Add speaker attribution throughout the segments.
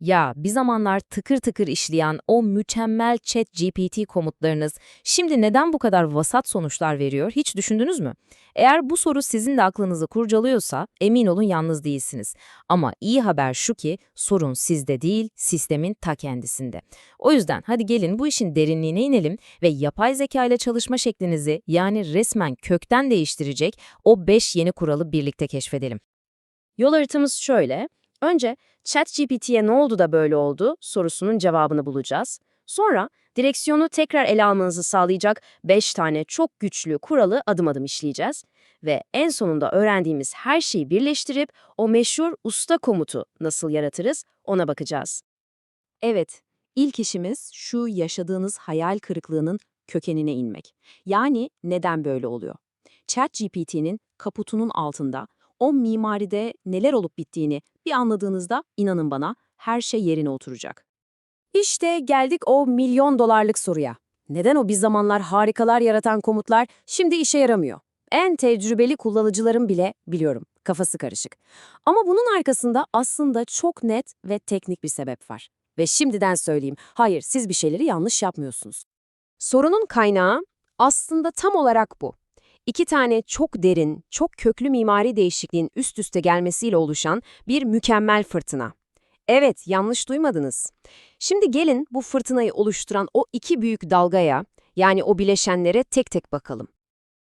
Speaker 1: Ya bir zamanlar tıkır tıkır işleyen o mükemmel chat GPT komutlarınız şimdi neden bu kadar vasat sonuçlar veriyor hiç düşündünüz mü? Eğer bu soru sizin de aklınızı kurcalıyorsa emin olun yalnız değilsiniz. Ama iyi haber şu ki sorun sizde değil sistemin ta kendisinde. O yüzden hadi gelin bu işin derinliğine inelim ve yapay zeka ile çalışma şeklinizi yani resmen kökten değiştirecek o 5 yeni kuralı birlikte keşfedelim. Yol haritamız şöyle. Önce ChatGPT'ye ne oldu da böyle oldu sorusunun cevabını bulacağız. Sonra direksiyonu tekrar ele almanızı sağlayacak 5 tane çok güçlü kuralı adım adım işleyeceğiz. Ve en sonunda öğrendiğimiz her şeyi birleştirip o meşhur usta komutu nasıl yaratırız ona bakacağız.
Speaker 2: Evet, ilk işimiz şu yaşadığınız hayal kırıklığının kökenine inmek. Yani neden böyle oluyor? ChatGPT'nin kaputunun altında, o mimaride neler olup bittiğini bir anladığınızda inanın bana her şey yerine oturacak. İşte geldik o milyon dolarlık soruya. Neden o bir zamanlar harikalar yaratan komutlar şimdi işe yaramıyor? En tecrübeli kullanıcıların bile biliyorum kafası karışık. Ama bunun arkasında aslında çok net ve teknik bir sebep var. Ve şimdiden söyleyeyim, hayır siz bir şeyleri yanlış yapmıyorsunuz. Sorunun kaynağı aslında tam olarak bu. İki tane çok derin, çok köklü mimari değişikliğin üst üste gelmesiyle oluşan bir mükemmel fırtına. Evet, yanlış duymadınız. Şimdi gelin bu fırtınayı oluşturan o iki büyük dalgaya, yani o bileşenlere tek tek bakalım.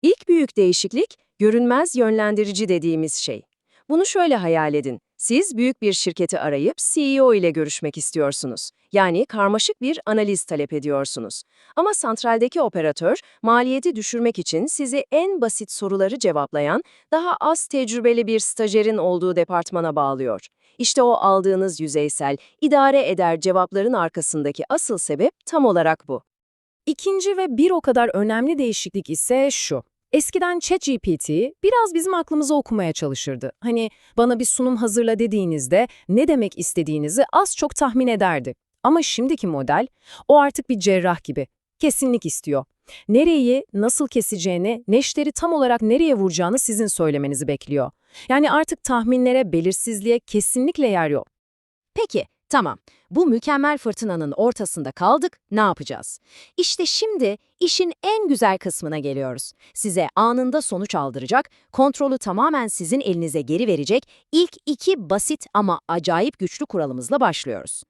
Speaker 2: İlk büyük değişiklik, görünmez yönlendirici dediğimiz şey. Bunu şöyle hayal edin. Siz büyük bir şirketi arayıp CEO ile görüşmek istiyorsunuz. Yani karmaşık bir analiz talep ediyorsunuz. Ama santraldeki operatör maliyeti düşürmek için sizi en basit soruları cevaplayan, daha az tecrübeli bir stajyerin olduğu departmana bağlıyor. İşte o aldığınız yüzeysel, idare eder cevapların arkasındaki asıl sebep tam olarak bu.
Speaker 3: İkinci ve bir o kadar önemli değişiklik ise şu. Eskiden ChatGPT biraz bizim aklımızı okumaya çalışırdı. Hani bana bir sunum hazırla dediğinizde ne demek istediğinizi az çok tahmin ederdi. Ama şimdiki model o artık bir cerrah gibi. Kesinlik istiyor. Nereyi, nasıl keseceğini, neşteri tam olarak nereye vuracağını sizin söylemenizi bekliyor. Yani artık tahminlere, belirsizliğe kesinlikle yer yok.
Speaker 2: Peki, tamam. Bu mükemmel fırtınanın ortasında kaldık, ne yapacağız? İşte şimdi işin en güzel kısmına geliyoruz. Size anında sonuç aldıracak, kontrolü tamamen sizin elinize geri verecek ilk iki basit ama acayip güçlü kuralımızla başlıyoruz.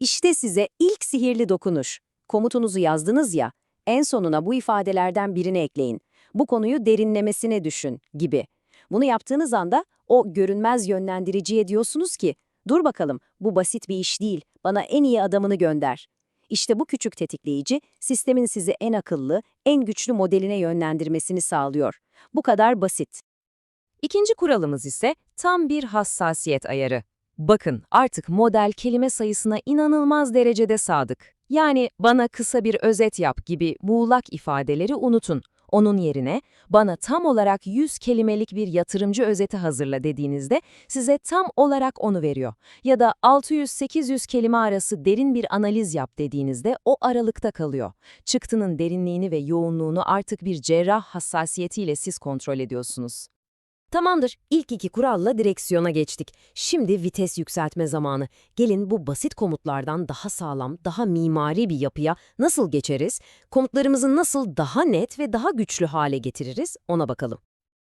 Speaker 2: İşte size ilk sihirli dokunuş. Komutunuzu yazdınız ya, en sonuna bu ifadelerden birini ekleyin. Bu konuyu derinlemesine düşün gibi. Bunu yaptığınız anda o görünmez yönlendiriciye diyorsunuz ki, dur bakalım bu basit bir iş değil, bana en iyi adamını gönder. İşte bu küçük tetikleyici sistemin sizi en akıllı, en güçlü modeline yönlendirmesini sağlıyor. Bu kadar basit.
Speaker 1: İkinci kuralımız ise tam bir hassasiyet ayarı. Bakın artık model kelime sayısına inanılmaz derecede sadık. Yani bana kısa bir özet yap gibi muğlak ifadeleri unutun. Onun yerine bana tam olarak 100 kelimelik bir yatırımcı özeti hazırla dediğinizde size tam olarak onu veriyor. Ya da 600-800 kelime arası derin bir analiz yap dediğinizde o aralıkta kalıyor. Çıktının derinliğini ve yoğunluğunu artık bir cerrah hassasiyetiyle siz kontrol ediyorsunuz. Tamamdır, ilk iki kuralla direksiyona geçtik. Şimdi vites yükseltme zamanı. Gelin bu basit komutlardan daha sağlam, daha mimari bir yapıya nasıl geçeriz? Komutlarımızı nasıl daha net ve daha güçlü hale getiririz? Ona bakalım.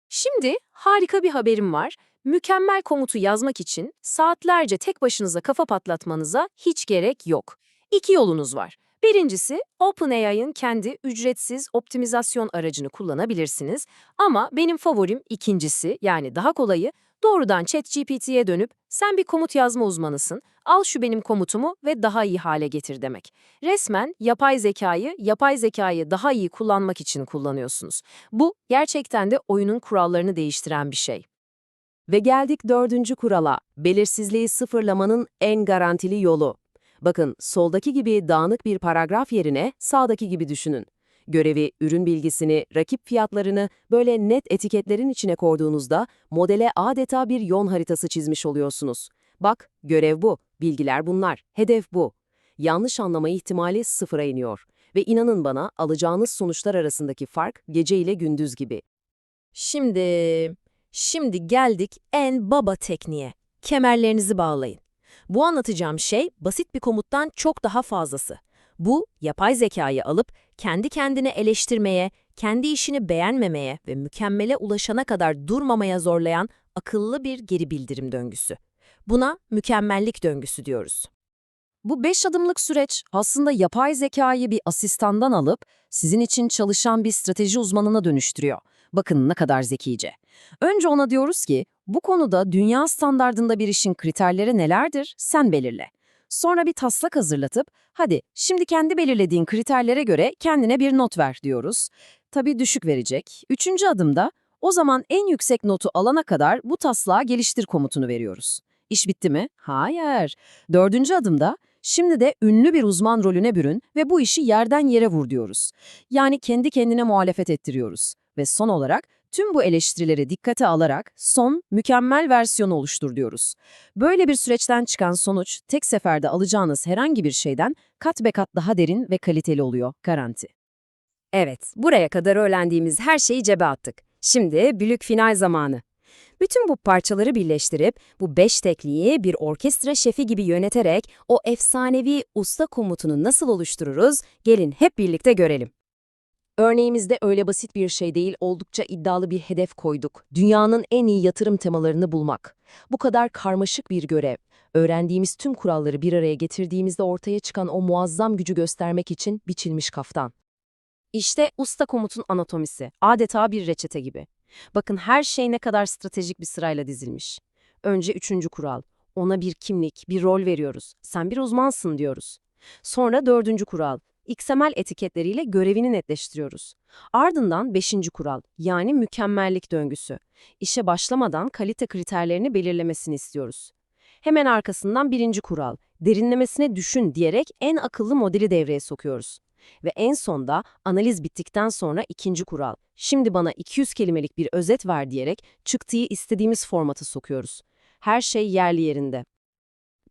Speaker 3: Şimdi harika bir haberim var. Mükemmel komutu yazmak için saatlerce tek başınıza kafa patlatmanıza hiç gerek yok. İki yolunuz var. Birincisi, OpenAI'ın kendi ücretsiz optimizasyon aracını kullanabilirsiniz. Ama benim favorim ikincisi, yani daha kolayı, doğrudan ChatGPT'ye dönüp sen bir komut yazma uzmanısın, al şu benim komutumu ve daha iyi hale getir demek. Resmen yapay zekayı, yapay zekayı daha iyi kullanmak için kullanıyorsunuz. Bu gerçekten de oyunun kurallarını değiştiren bir şey.
Speaker 2: Ve geldik dördüncü kurala, belirsizliği sıfırlamanın en garantili yolu. Bakın, soldaki gibi dağınık bir paragraf yerine sağdaki gibi düşünün. Görevi, ürün bilgisini, rakip fiyatlarını böyle net etiketlerin içine koyduğunuzda modele adeta bir yol haritası çizmiş oluyorsunuz. Bak, görev bu, bilgiler bunlar, hedef bu. Yanlış anlama ihtimali sıfıra iniyor. Ve inanın bana alacağınız sonuçlar arasındaki fark gece ile gündüz gibi.
Speaker 3: Şimdi, şimdi geldik en baba tekniğe. Kemerlerinizi bağlayın.
Speaker 2: Bu anlatacağım şey basit bir komuttan çok daha fazlası. Bu, yapay zekayı alıp kendi kendine eleştirmeye, kendi işini beğenmemeye ve mükemmele ulaşana kadar durmamaya zorlayan akıllı bir geri bildirim döngüsü. Buna mükemmellik döngüsü diyoruz.
Speaker 3: Bu beş adımlık süreç aslında yapay zekayı bir asistandan alıp sizin için çalışan bir strateji uzmanına dönüştürüyor. Bakın ne kadar zekice. Önce ona diyoruz ki bu konuda dünya standardında bir işin kriterleri nelerdir sen belirle. Sonra bir taslak hazırlatıp hadi şimdi kendi belirlediğin kriterlere göre kendine bir not ver diyoruz. Tabii düşük verecek. Üçüncü adımda o zaman en yüksek notu alana kadar bu taslağa geliştir komutunu veriyoruz. İş bitti mi? Hayır. Dördüncü adımda Şimdi de ünlü bir uzman rolüne bürün ve bu işi yerden yere vur diyoruz. Yani kendi kendine muhalefet ettiriyoruz. Ve son olarak tüm bu eleştirileri dikkate alarak son, mükemmel versiyonu oluştur diyoruz. Böyle bir süreçten çıkan sonuç tek seferde alacağınız herhangi bir şeyden kat be kat daha derin ve kaliteli oluyor, garanti.
Speaker 1: Evet, buraya kadar öğrendiğimiz her şeyi cebe attık. Şimdi büyük final zamanı. Bütün bu parçaları birleştirip bu beş tekliği bir orkestra şefi gibi yöneterek o efsanevi usta komutunu nasıl oluştururuz? Gelin hep birlikte görelim.
Speaker 2: Örneğimizde öyle basit bir şey değil, oldukça iddialı bir hedef koyduk. Dünyanın en iyi yatırım temalarını bulmak. Bu kadar karmaşık bir görev. Öğrendiğimiz tüm kuralları bir araya getirdiğimizde ortaya çıkan o muazzam gücü göstermek için biçilmiş kaftan. İşte usta komutun anatomisi. Adeta bir reçete gibi. Bakın her şey ne kadar stratejik bir sırayla dizilmiş. Önce üçüncü kural. Ona bir kimlik, bir rol veriyoruz. Sen bir uzmansın diyoruz. Sonra dördüncü kural. XML etiketleriyle görevini netleştiriyoruz. Ardından beşinci kural, yani mükemmellik döngüsü. İşe başlamadan kalite kriterlerini belirlemesini istiyoruz. Hemen arkasından birinci kural, derinlemesine düşün diyerek en akıllı modeli devreye sokuyoruz. Ve en sonda analiz bittikten sonra ikinci kural, şimdi bana 200 kelimelik bir özet ver diyerek çıktığı istediğimiz formatı sokuyoruz. Her şey yerli yerinde.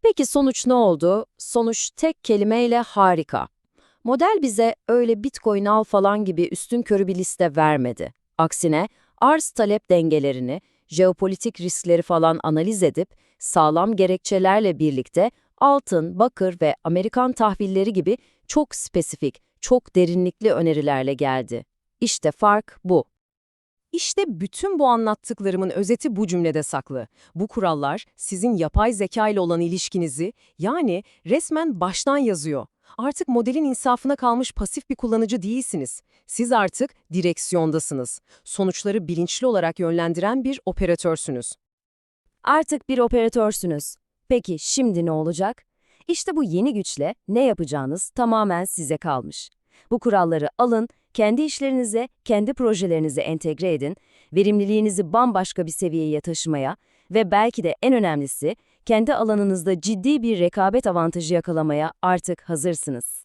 Speaker 1: Peki sonuç ne oldu? Sonuç tek kelimeyle harika. Model bize öyle bitcoin al falan gibi üstün körü bir liste vermedi. Aksine arz-talep dengelerini, jeopolitik riskleri falan analiz edip sağlam gerekçelerle birlikte altın, bakır ve Amerikan tahvilleri gibi çok spesifik, çok derinlikli önerilerle geldi. İşte fark bu.
Speaker 2: İşte bütün bu anlattıklarımın özeti bu cümlede saklı. Bu kurallar sizin yapay zeka ile olan ilişkinizi, yani resmen baştan yazıyor. Artık modelin insafına kalmış pasif bir kullanıcı değilsiniz. Siz artık direksiyondasınız. Sonuçları bilinçli olarak yönlendiren bir operatörsünüz.
Speaker 1: Artık bir operatörsünüz. Peki şimdi ne olacak? İşte bu yeni güçle ne yapacağınız tamamen size kalmış. Bu kuralları alın, kendi işlerinize, kendi projelerinize entegre edin, verimliliğinizi bambaşka bir seviyeye taşımaya ve belki de en önemlisi, kendi alanınızda ciddi bir rekabet avantajı yakalamaya artık hazırsınız.